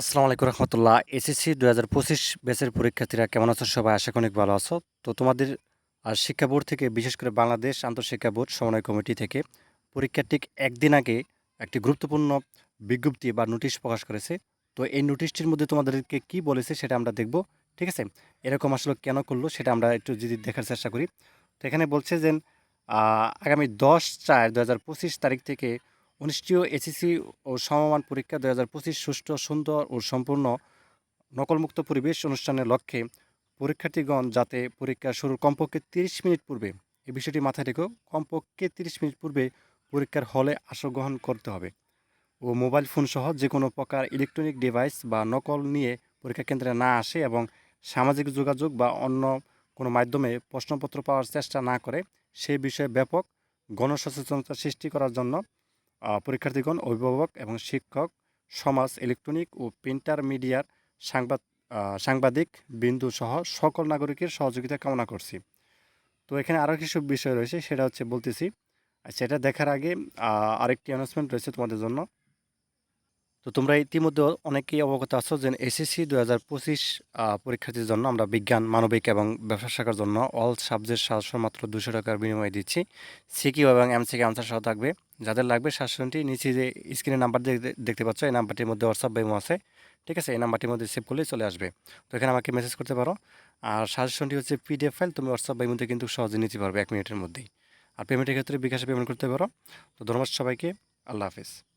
আসসালামু আলাইকুম রহমতুল্লাহ। এসএসসি দু হাজার পঁচিশ ব্যাচের পরীক্ষার্থীরা কেমন আছো? সবাই আশা অনেক ভালো আছো। তো তোমাদের আর শিক্ষা বোর্ড থেকে, বিশেষ করে বাংলাদেশ আন্তঃশিক্ষা বোর্ড সমন্বয় কমিটি থেকে পরীক্ষার ঠিক একদিন আগে একটি গুরুত্বপূর্ণ বিজ্ঞপ্তি বা নোটিশ প্রকাশ করেছে। তো এই নোটিশটির মধ্যে তোমাদেরকে কি বলেছে সেটা আমরা দেখব, ঠিক আছে? এরকম আসলে কেন করল সেটা আমরা একটু যদি দেখার চেষ্টা করি। তো এখানে বলছে যে আগামী দশ চার দু তারিখ থেকে অনুষ্ঠেয় এসএসসি ও সমমান পরীক্ষা দু হাজার পঁচিশ সুষ্ঠু, সুন্দর ও সম্পূর্ণ নকলমুক্ত পরিবেশ অনুষ্ঠানের লক্ষ্যে পরীক্ষার্থীগণ যাতে পরীক্ষা শুরুর কমপক্ষে তিরিশ মিনিট পূর্বে এই বিষয়টি মাথায় রেখেও কমপক্ষে তিরিশ মিনিট পূর্বে পরীক্ষার হলে অংশগ্রহণ করতে হবে ও মোবাইল ফোন সহ যে কোনো প্রকার ইলেকট্রনিক ডিভাইস বা নকল নিয়ে পরীক্ষা কেন্দ্রে না আসে এবং সামাজিক যোগাযোগ বা অন্য কোনো মাধ্যমে প্রশ্নপত্র পাওয়ার চেষ্টা না করে সেই বিষয়ে ব্যাপক গণসচেতনতা সৃষ্টি করার জন্য পরীক্ষার্থীগণ, অভিভাবক এবং শিক্ষক, সমাজ, ইলেকট্রনিক ও প্রিন্টার মিডিয়ার সাংবাদ সাংবাদিক বিন্দু সহ সকল নাগরিকের সহযোগিতা কামনা করছি। তো এখানে আরও কিছু বিষয় রয়েছে, সেটা হচ্ছে বলতেছি সেটা দেখার আগে আরেকটি অ্যানাউন্সমেন্ট রয়েছে তোমাদের জন্য। তো তোমরা ইতিমধ্যে অনেকেই অবগত আছো যে এসএসসি দু হাজার পঁচিশ পরীক্ষার্থীর জন্য আমরা বিজ্ঞান, মানবিক এবং ব্যবসা শাখার জন্য অল সাবজেক্ট সাতশো মাত্র দুশো টাকার বিনিময়ে দিচ্ছি। সিকিউ এবং এমসিকি আনসার সহ থাকবে। যাদের লাগবে শাসনটি নিচে যে স্ক্রিনের নাম্বার দেখতে- পাচ্ছ, এই নাম্বারটির মধ্যে হোয়াটসঅ্যাপ বেমো আছে। ঠিক আছে? এই নাম্বারটির মধ্যে সেভ করলেই চলে আসবে। তো এখানে আমাকে মেসেজ করতে পারো। আর সাজেশনটি হচ্ছে পিডিএফ ফাইল তুমি হোয়াটসঅ্যাপ বেমোতে কিন্তু সহজে নিতে পারবে এক মিনিটের মধ্যেই। আর পেমেন্টের ক্ষেত্রে বিকাশে পেমেন্ট করতে পারো। তো ধন্যবাদ সবাইকে। আল্লাহ হাফিজ।